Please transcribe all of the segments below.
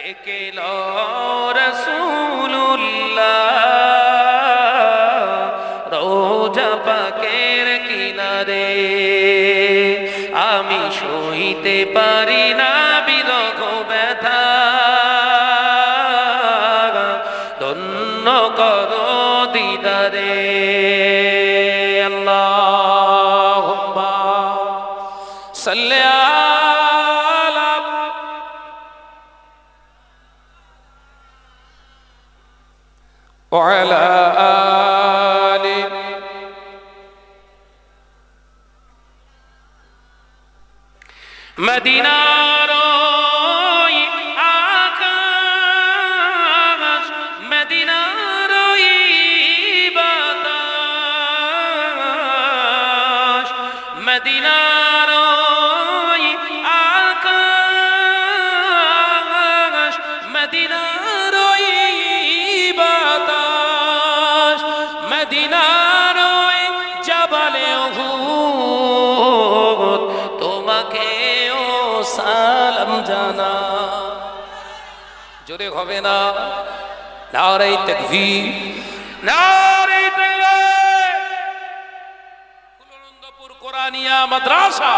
ডেকে রসুল্লাহ রোজা পাকের কিনারে আমি সইতে পারি না বিরহ ব্যথা। ধন্য কর দিদারে। মদিনার জানা জোরে হবে না। নারাই তাকবীর। নারাই তাকবীর। কুলানন্দপুর কোরআনিয়া মাদ্রাসা।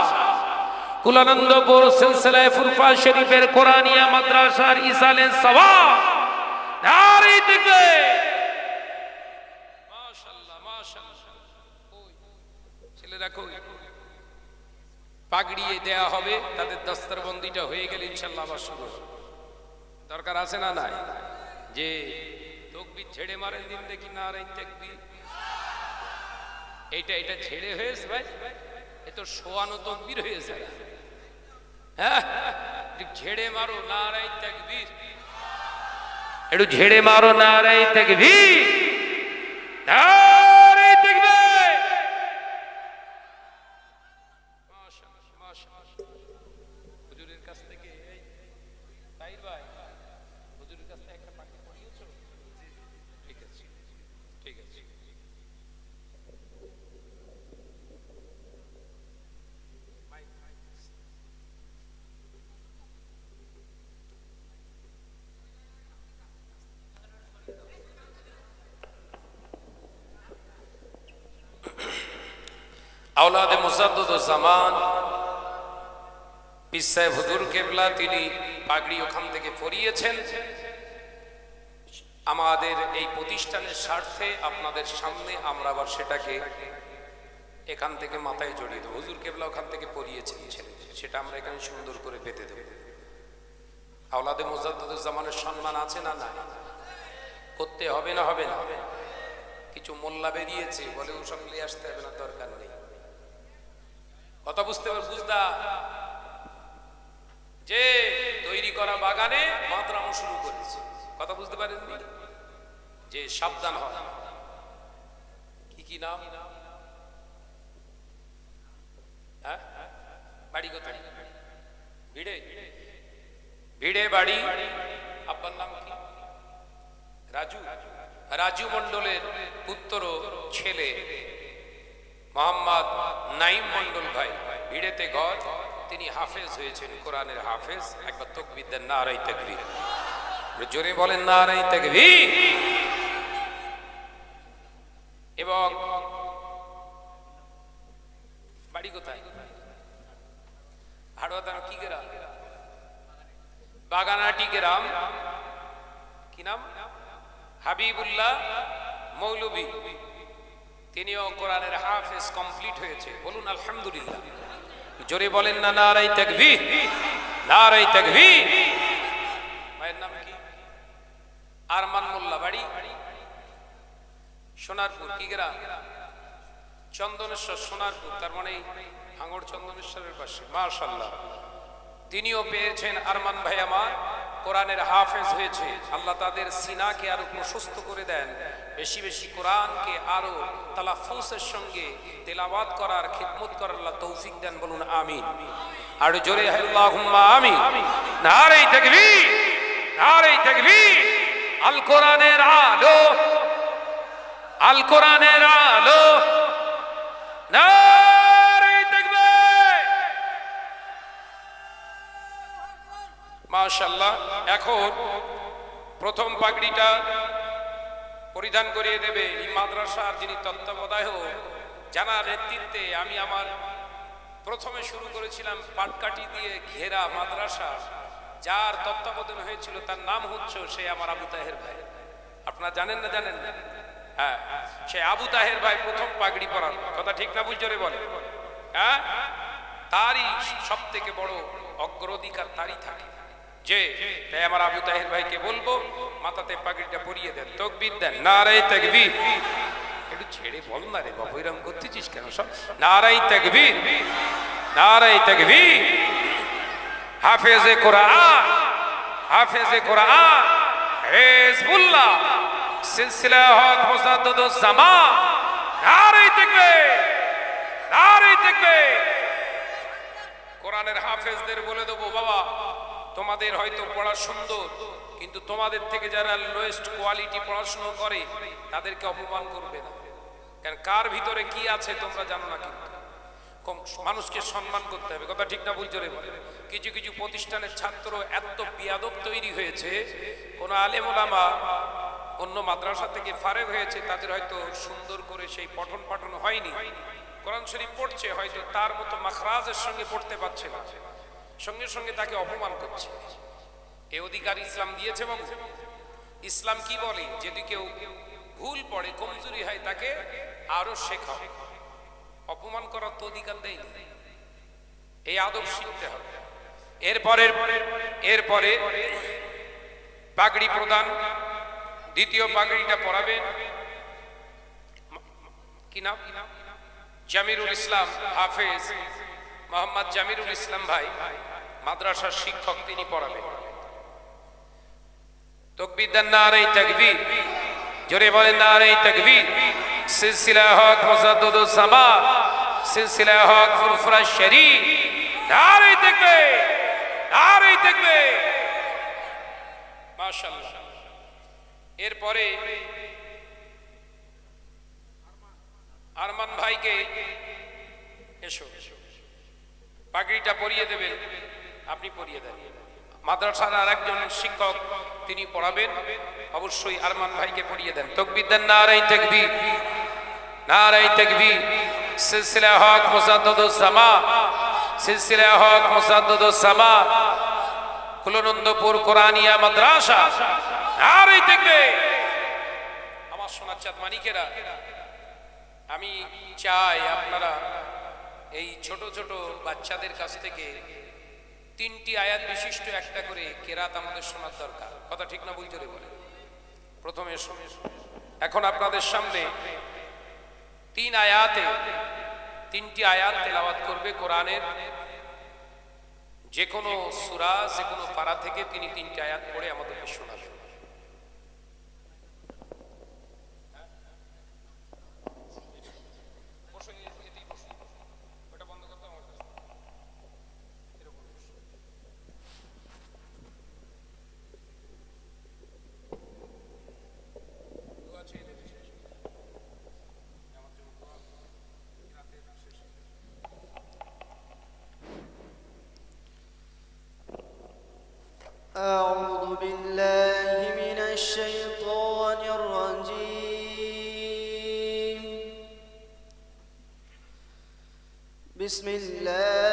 কুলানন্দপুর সিলসিলায়ে ফুরফান শরীফের কোরআনিয়া মাদ্রাসার ইসালে মাশাআল্লাহ মাশাআল্লাহ। ওই, ছেলেরা কই? পাগড়িয়ে দেয়া হবে, তাদের দস্তরবন্দিটা হয়ে গেলে ইনশাল্লাহ আবার শুরু হবে। দরকার আছে না নাই? যে তকবির ছেড়ে মারেন দিন দেখি না আর তকবির। এইটা এটা ছেড়ে হয়েছে ভাই। এ তো শোয়ানো তকবির হয়েছে। হ্যাঁ? ঝেড়ে মারো না নারাই তকবির। একটু ঝেড়ে মারো না নারাই তকবির। নারাই আওলাদে মুসাদ্দুজ্জামান পিসায় হুজুর কেবলা, তিনি পাগড়ি ওখান থেকে পরিয়েছেন। আমাদের এই প্রতিষ্ঠানের স্বার্থে আপনাদের সামনে আমরা আবার সেটাকে এখান থেকে মাথায় জড়িয়ে দেবো। হুজুর কেবলা ওখান থেকে পরিয়েছেন সেটা আমরা এখানে সুন্দর করে পেতে দেব। আওলাদে মুজাদ্দুজ্জামানের সম্মান আছে না না করতে হবে না হবে না? কিছু মোল্লা বেরিয়েছে, বলে ওসব নিয়ে আসতে হবে না, দরকার নেই। কথা বুঝতে পার বুঝদা যে তৈরি করা বাগানে মাতরামো শুরু করেছে। কথা বুঝতে পারেননি? যে সাবধান হয় কি কি নাম? হ্যাঁ? বাড়ি কোথায়? ভিড়ে? ভিড়ে বাড়ি? আব্বার নাম কি? রাজু? রাজু মন্ডলের পুত্র ছেলে। মোহাম্মদ নাইম মন্ডল ভাই, ভিড়েতে ঘর। তিনি হাফেজ হয়েছেন, কোরআনের হাফেজ। একবার তকবির দেন, নারাই তকবীর। জোরে বলেন, নারাই তকবীর। এবং বাড়ি কোথায়? হাড়ুয়া তার কি গ্রাম? বাগানাটি গ্রাম। কি নাম? হাবিবুল্লাহ মৌলবী তিনিও কোরআনের হাফেজ কমপ্লিট হয়েছে। বলুন, আলহামদুলিল্লাহ। জোরে বলেন না নারাই তাকবি নারাই তাকবি ভাইয়ের নাম কি? আরমান মোল্লা বাড়ি। সোনারপুর, কি গ্রাম? চন্দনেশ্বর, সোনারপুর। তার মানে ভাঙড় চন্দনেশ্বরের পাশে। মার্শাল্লাহ তিনিও পেয়েছেন, আরমান ভাই আমার। কোরআনের হাফেজ হয়েছে, আল্লাহ তাদের সিনাকে আরও প্রশস্ত করে দেন। বেশি বেশি কোরআনকে আরও তালাফুসের সঙ্গে তেলাওয়াত করার, খিদমত করার আল্লাহ তৌফিক দেন বলুন, আমিন। আর জোরে আল্লাহুম্মা, আমিন। নারে তাকবীর নারে তাকবীর। আল কোরআনের আলো, আল কোরআনের আলো। নারে মাশাল্লাহ এখন প্রথম পাগড়িটা পরিধান করিয়ে দেবে এই মাদ্রাসার যিনি তত্ত্বাবধায়ক, জানার নেতৃত্বে আমি আমার প্রথমে শুরু করেছিলাম পাটকাঠি দিয়ে ঘেরা মাদ্রাসা। যার তত্ত্বাবধান হয়েছিল তার নাম হচ্ছে সে আমার আবু তাহের ভাই। আপনারা জানেন না জানেন? না হ্যাঁ সে আবু তাহের ভাই প্রথম পাগড়ি পরান কথা ঠিক না বুঝজোরে বলে হ্যাঁ তারই সব থেকে বড় অগ্রাধিকার তারই থাকে। যে তাই আমার আবু তাহের ভাইকে বলব, মাথাতে পাগড়িটা পরিয়ে দেন, তকবির দেন নারাই তাকবীর। একটু ছেড়ে বল না রে বাবু এরকম করতেছিস কেন সব? নারাই তাকবীর নারাই তাকবীর। হাফেজে কোরআন হাফেজে কোরআন। হিজবুল্লাহ, সিলসিলা হক মুসাদ্দাদুস জামা নারাই তাকবীর নারাই তাকবীর। কোরআনের হাফেজদের বলে দেবো, বাবা তোমাদের হয়তো পড়া সুন্দর, কিন্তু তোমাদের থেকে যারা লোয়েস্ট কোয়ালিটি পড়াশুনো করে, তাদেরকে অপমান করবে না। কারণ কার ভিতরে কি আছে তোমরা জানো না কিন্তু। মানুষকে সম্মান করতে হবে, কথা ঠিক না বুঝতে কিছু কিছু প্রতিষ্ঠানের ছাত্র এত বিয়াদব তৈরি হয়েছে, কোন আলেম ওলামা অন্য মাদ্রাসা থেকে ফারেক হয়েছে, তাদের হয়তো সুন্দর করে সেই পঠন পাঠন হয়নি। কোরআন শরীফ পড়ছে, হয়তো তার মতো মাখরাজের সঙ্গে পড়তে পারছে না। সঙ্গে সঙ্গে তাকে অপমান করছে। এ অধিকার ইসলাম দিয়েছে বাবু। ইসলাম কি বলে? যদি কেউ ভুল পড়ে, কমজোরি হয়, তাকে আরও শেখাও। অপমান করার তো অধিকার দেয়নি এই আদব শিখতে হবে। এরপরে এরপরে পাগড়ি প্রদান, দ্বিতীয় পাগড়িটা পরাবেন। কি নাম? জামিরুল ইসলাম হাফেজ। মোহাম্মদ জামিরুল ইসলাম ভাই, মাদ্রাসার শিক্ষক তিনি পড়াবেন। তকবির নারাই তাকবীর। জোরে বলেন নারাই তাকবীর। সিলসিলা হক মুসাদ্দুদুস সামা, সিলসিলা হক ফুরফুরা শরীফ। নারাই তাকবীর নারাই তাকবীর। মাশাআল্লাহ। এরপরে আরমান ভাইকে এসো। পাগড়িটা পরিয়ে দেবেন। আপনি পরিয়ে দেন। মাদ্রাসার আর একজন শিক্ষক, তিনি পড়াবেন। অবশ্যই আরমান ভাইকে পড়িয়ে দেন। তকবির দেন নারাই তাকবীর। নারাই তাকবীর। সিলসিলা হক মুসাদ্দুদুস সামা। সিলসিলা হক মুসাদ্দুদুস সামা। কুলনন্দপুর কোরআনিয়া মাদ্রাসা। নারাই তাকবীর। আমার সোনার চাঁদ মানিকেরা আমি চাই আপনারা এই ছোট ছোট বাচ্চাদের কাছ থেকে তিনটি আয়াত বিশিষ্ট একটা করে কেরাত আমাদের শোনার দরকার। কথা ঠিক না বুঝতে বলে প্রথমে এখন আপনাদের সামনে তিন আয়াতে, তিনটি আয়াত তেলাওয়াত করবে কোরআনের। যে কোনো সুরা যে কোনো পাড়া থেকে তিনি তিনটি আয়াত পড়ে আমাদেরকে শোনাবেন। بسم الله.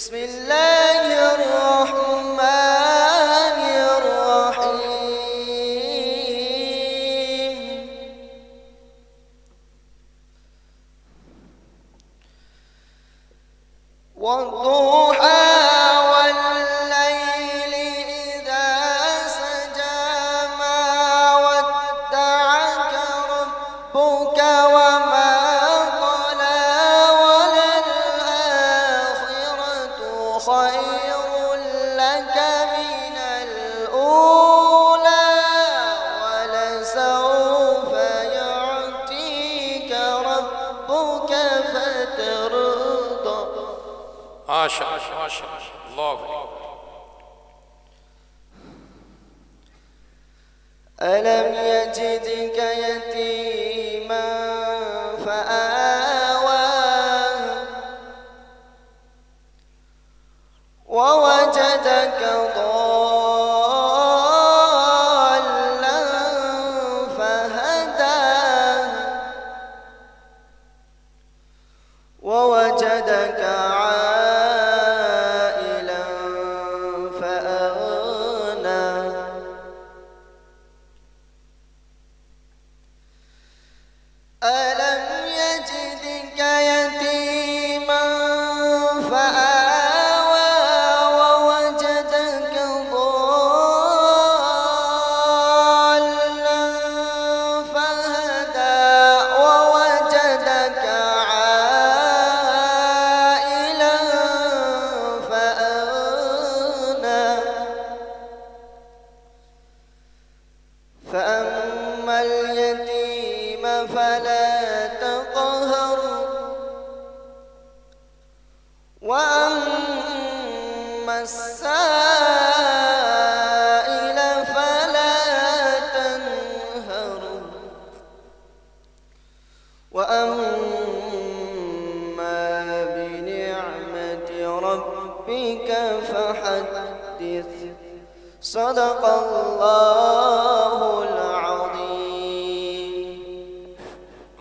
বিসমিল্লাহ ما شاء الله ما شاء الله الله ألم يجدك يتيما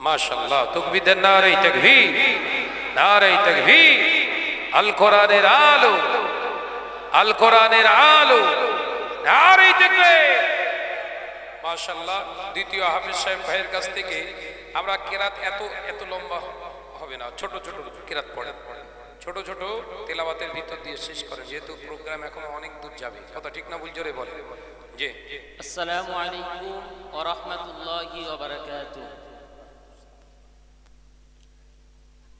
মাশাল্লাহ তকবিদের নারে তকবি নারে তকবি আল কোরআনের আলো, আল কোরআনের আলো, নারে তকবে মাশাল্লাহ দ্বিতীয় হাফিজ সাহেব ভাইয়ের কাছ থেকে আমরা কেরাত এত এত লম্বা হবে না, ছোট ছোট কেরাত পড়েন ছোট ছোট তেলাবাতের ভিতর দিয়ে শেষ করে যেহেতু প্রোগ্রাম এখন অনেক দূর যাবে। কথা ঠিক না, ভুল জোরে বলে জি। আসসালামু আলাইকুম ওয়া রাহমাতুল্লাহি ওয়া বারাকাতুহু।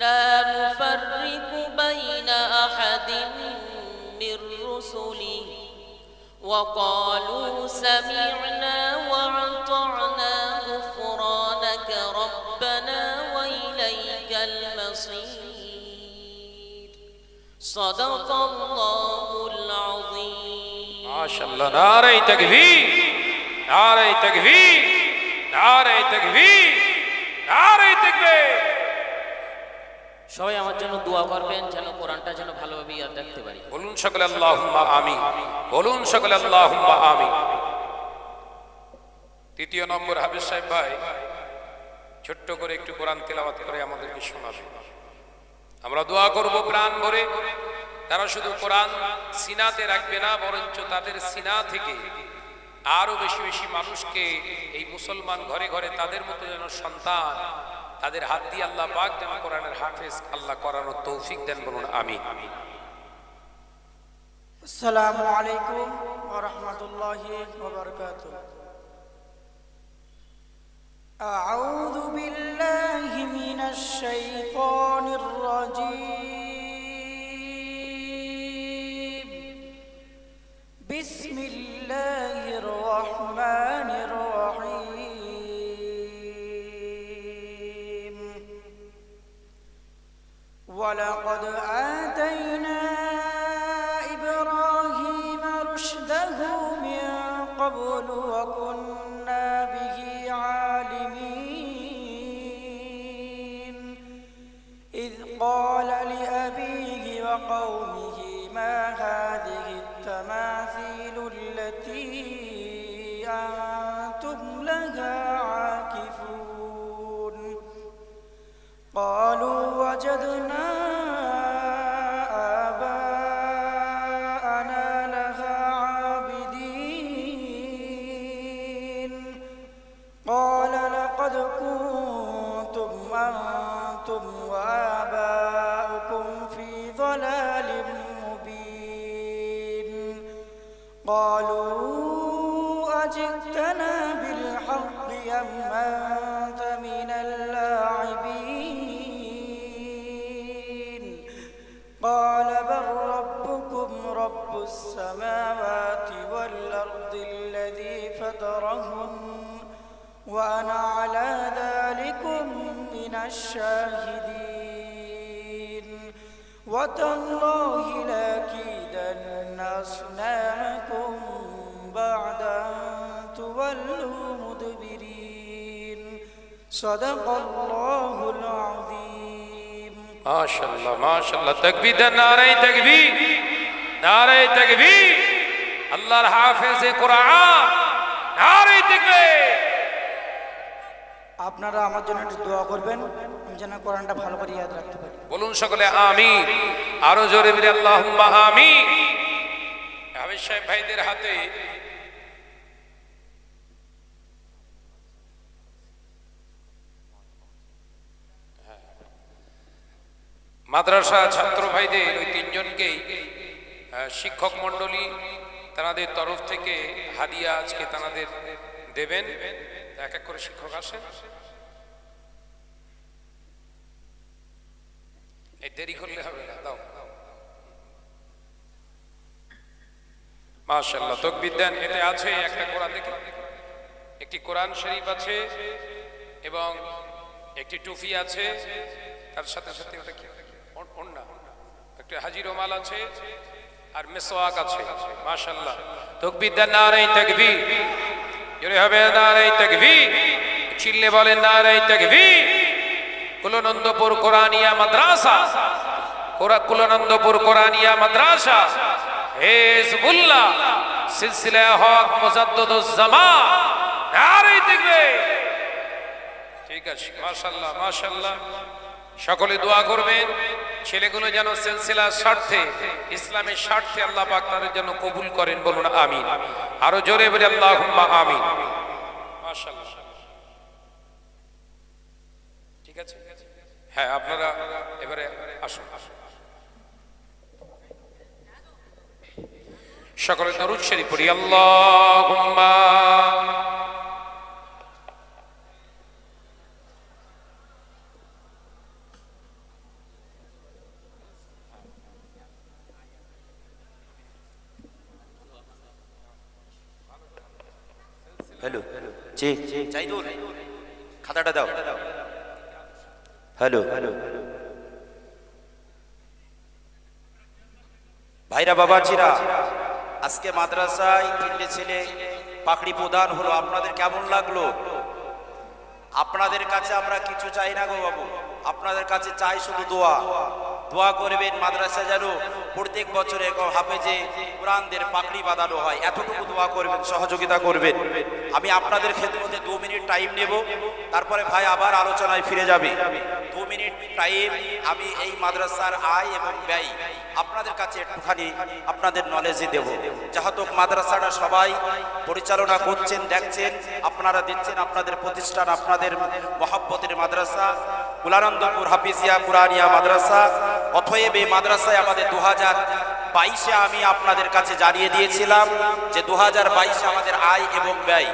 لا نفرق بين أحد من رسله. وقالوا سمعنا وأطعنا غفرانك ربنا وإليك المصير. صدق الله العظيم. عاش الله نعرة تكبير نعرة تكبير نعرة تكبير نعرة تكبير সবাই আমার জন্য দোয়া করবেন যেন কোরআনটা যেন ভালোভাবে ইয়াদ রাখতে পারি। বলুন সকলে আল্লাহুম্মা আমিন। বলুন সকলে আল্লাহুম্মা আমিন। তৃতীয় নম্বর হাফেজ সাহেব ভাই, ছোট্ট করে একটু কোরআন তেলাওয়াত করে আমাদেরকে শোনাবে। আমরা দোয়া করব প্রাণ ভরে। তারা শুধু কোরআন সিনাতে রাখবে না, বরঞ্চ তাদের সিনা থেকে আরও বেশি বেশি মানুষকে এই মুসলমান ঘরে ঘরে তাদের মতো যেন সন্তান তাদের হাত দিয়ে আল্লাহ পাক যেন কোরআনের হাফেজ আল্লাহ করানোর তৌফিক দেন বলুন আমি আসসালামু আলাইকুম ওয়া রাহমাতুল্লাহি ওয়া বারাকাতুহু। আউযু বিল্লাহি মিনাশ শাইতানির রাজীম। التماثيل التي أنتم لها عاكفون قالوا وجدنا الشاهدين وتالله لأكيدن أصنامكم بعد أن تولوا مدبرين صدق الله العظيم মাশাল্লাহ মাশাল্লাহ তাকবীর দেন নারায়ে তাকবীর নারায়ে তাকবীর আল্লাহর হাফেজে কোরআন নারায়ে তাকবীর আপনারা আমার জন্য একটু দোয়া করবেন, আমি যেন কোরআনটা ভালো করে ইয়াদ রাখতে পারি। বলুন সকলে আমি আরও জোরে বলে, আল্লাহুম্মা আমিন। হাবিব সাহেব ভাইদের হাতে মাদ্রাসা ছাত্র ভাইদের ওই তিনজনকেই শিক্ষক মণ্ডলী তাদের তরফ থেকে হাদিয়া আজকে তাদের দেবেন। এক এক করে শিক্ষক আসেন এই দেরি করলে হবে না, দাও। মাশাল্লাহ তকবির দেন, এতে আছে একটা কোরআন দেখি। একটি কোরআন শরীফ আছে এবং একটি টুফি আছে, তার সাথে সাথে ওটা কি? ওন্না। একটা হাজির রোমাল আছে আর মেসোয়াক আছে মাশাল্লাহ তকবির দেন নারাই তাকবীর। জোরে হবে নারাই তাকবীর। চিল্লে বলেন নারাই তাকবীর। কুলনন্দপুর কোরআনিয়া মাদ্রাসা। কোরা- কুলনন্দপুর কোরআনিয়া মাদ্রাসা। হেজবুল্লাহ সিলসিলা হক মুজাদ্দুজ্জামান নারে দেখবে ঠিক আছে, মাশাআল্লাহ মাশাআল্লাহ। সকলে দোয়া করবেন। ছেলেগুলো যেন সিলসিলার স্বার্থে, ইসলামের স্বার্থে আল্লাহ পাক তাদের জন্য কবুল করেন বলুন আমিন। আরও জোরে বলে আল্লাহুম্মা আমিন। ঠিক আছে? হ্যাঁ আপনারা এবারে আসুন। সকলে দরুদ শরীফ পড়ি, আল্লাহুম্মা হ্যালো চেক চাইদুল খাতাটা দাও। হ্যালো। হ্যালো। ভাইরা বাবাজিরা আজকে মাদ্রাসায় তিনটে ছেলে পাকড়ি প্রদান হলো আপনাদের কেমন লাগল? আপনাদের কাছে আমরা কিছু চাই না গো বাবু আপনাদের কাছে চাই শুধু দোয়া। দোয়া করবেন মাদ্রাসা যেন প্রত্যেক বছরে হাফেজে কোরআনদের পাকড়ি বাঁধানো হয়। এতটুকু দোয়া করবেন, সহযোগিতা করবেন। আমি আপনাদের ক্ষেত্রে দু মিনিট টাইম নেব। তারপরে ভাই আবার আলোচনায় ফিরে যাবে। দু মিনিট টাইম আমি এই মাদ্রাসার আয় এবং ব্যয় আপনাদের কাছে একটুখানি আপনাদের নলেজে দেব। যাহতক মাদ্রাসাটা সবাই পরিচালনা করছেন, দেখছেন, আপনারা দিচ্ছেন আপনাদের প্রতিষ্ঠান, আপনাদের মহাব্বতের মাদ্রাসা, কুলানন্দপুর হাফিজিয়া কুরানিয়া মাদ্রাসা অথয়েব এই মাদ্রাসায় আমাদের দু হাজার বাইশে আমি আপনাদের কাছে জানিয়ে দিয়েছিলাম যে দু হাজার বাইশে আমাদের আয় এবং ব্যয়।